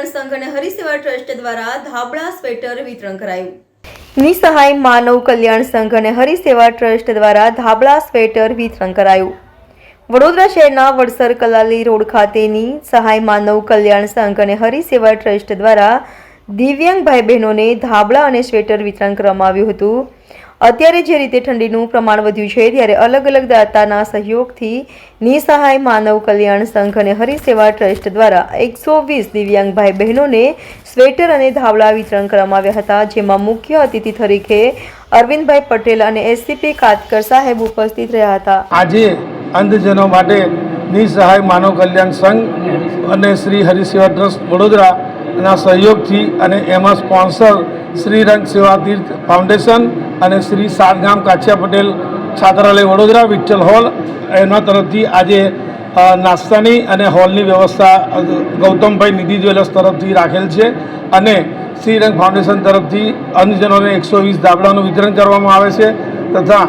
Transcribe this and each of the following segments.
સંઘ અને હરિસેવા ટ્રસ્ટ દ્વારા ધાબળા સ્વેટર વિતરણ કરાયું. નિસહાય માનવ કલ્યાણ સંઘ અને હરિસેવા ટ્રસ્ટ દ્વારા ધાબળા સ્વેટર વિતરણ કરાયું. વડોદરા શહેરના વડસર કલાલી રોડ ખાતેની સહાય માનવ કલ્યાણ સંઘ અને હરિસેવા ટ્રસ્ટ દ્વારા દિવ્યાંગ ભાઈ બહેનોને ધાબળા અને સ્વેટર વિતરણ કરવામાં આવ્યું હતું. અત્યારે જે રીતે ઠંડીનું પ્રમાણ વધ્યું છે, ત્યારે અલગ અલગ દાતાના સહયોગથી નિસહાય માનવ કલ્યાણ સંઘ અને હરિસેવા ટ્રસ્ટ દ્વારા એકસો વીસ દિવ્યાંગ ભાઈ બહેનોને સ્વેટર અને ધાબળા વિતરણ કરવામાં આવ્યા હતા, જેમાં મુખ્ય અતિથિ તરીકે અરવિંદભાઈ પટેલ અને એસસીપી કાતકર સાહેબ ઉપસ્થિત રહ્યા હતા. આજે અંધજનો માટે નિસહાય માનવ કલ્યાણ સંઘ અને શ્રી હરિસેવા ટ્રસ્ટ વડોદરાના સહયોગથી અને એમાં સ્પોન્સર શ્રી રંગ સેવા તીર્થ ફાઉન્ડેશન અને શ્રી સારગામ કાછિયા પટેલ છાત્રાલય વડોદરા વિઠ્ઠલ હોલ એના તરફથી આજે નાસ્તાની અને હોલની વ્યવસ્થા ગૌતમભાઈ નિધિ જ્વેલર્સ તરફથી રાખેલ છે અને શ્રીરંગ ફાઉન્ડેશન તરફથી અંધજનોને એકસો વીસ ધાબળાનું વિતરણ કરવામાં આવે છે તથા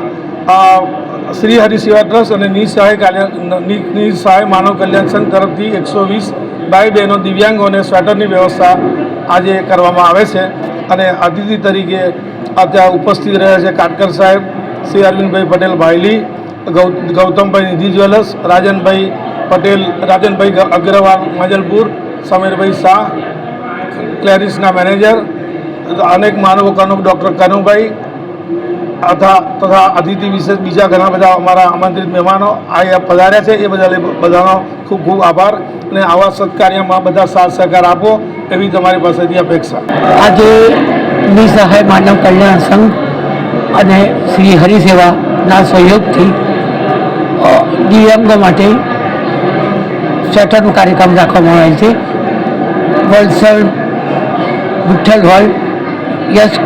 શ્રી શ્રી હરિસેવા ટ્રસ્ટ અને નિસહાય નિ- નિસહાય માનવ કલ્યાણ સંઘ તરફથી એકસો વીસ ભાઈ બહેનો દિવ્યાંગોને સ્વેટરની વ્યવસ્થા આજે કરવામાં આવે છે અને અતિથિ તરીકે અત્યારે ઉપસ્થિત રહ્યા છે કાટકર સાહેબ, શ્રી અરવિંદભાઈ પટેલ ભાઈલી ગૌતમભાઈ નિધિ જ્વેલર્સ, રાજનભાઈ પટેલ, રાજનભાઈ અગ્રવાલ મજલપુર, સમીરભાઈ શાહ ક્લેરિસના મેનેજર, અનેક માનવો કનુ ડૉક્ટર કનુભાઈ તથા તથા અતિથિ વિશેષ બીજા ઘણા બધા અમારા આમંત્રિત મહેમાનો અહીંયા પધાર્યા છે, એ બધા બધાનો ખૂબ ખૂબ આભાર અને આવા સત્કાર્યમાં બધા સાથ સહકાર આપો, એવી તમારી પાસેથી અપેક્ષા. આજે નિસહાય માનવ કલ્યાણ સંઘ અને શ્રી હરિસેવાના સહયોગથી દિવ્યાંગો માટે સ્વેટરનો કાર્યક્રમ રાખવામાં આવેલ છે. વલસાડ વિઠ્ઠલ હોલ યશ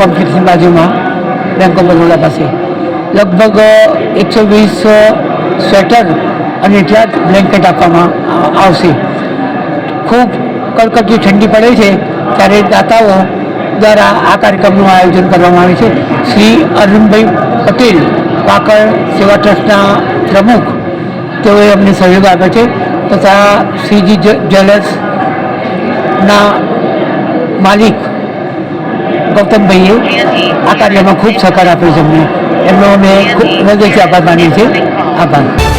કોમ્પ્લેક્સની બાજુમાં બેંક ઓફ બરોડા પાસે લગભગ એકસો વીસ સ્વેટર અને એટલા જ બ્લેન્કેટ આપવામાં આવશે. ખૂબ કડકડતી ઠંડી પડે છે, ત્યારે દાતાઓ દ્વારા આ કાર્યક્રમનું આયોજન કરવામાં આવે છે. શ્રી અરુણભાઈ પટેલ વાકડ સેવા ટ્રસ્ટના પ્રમુખ, તેઓએ અમને સહયોગ આપ્યો છે. તથા શ્રીજી જ્વેલર્સના માલિક ગૌતમભાઈએ આ કાર્યમાં ખૂબ સહકાર આપ્યો છે અમને. એમનો અમે ખૂબ હૃદયથી આભાર માનીએ છીએ. આભાર.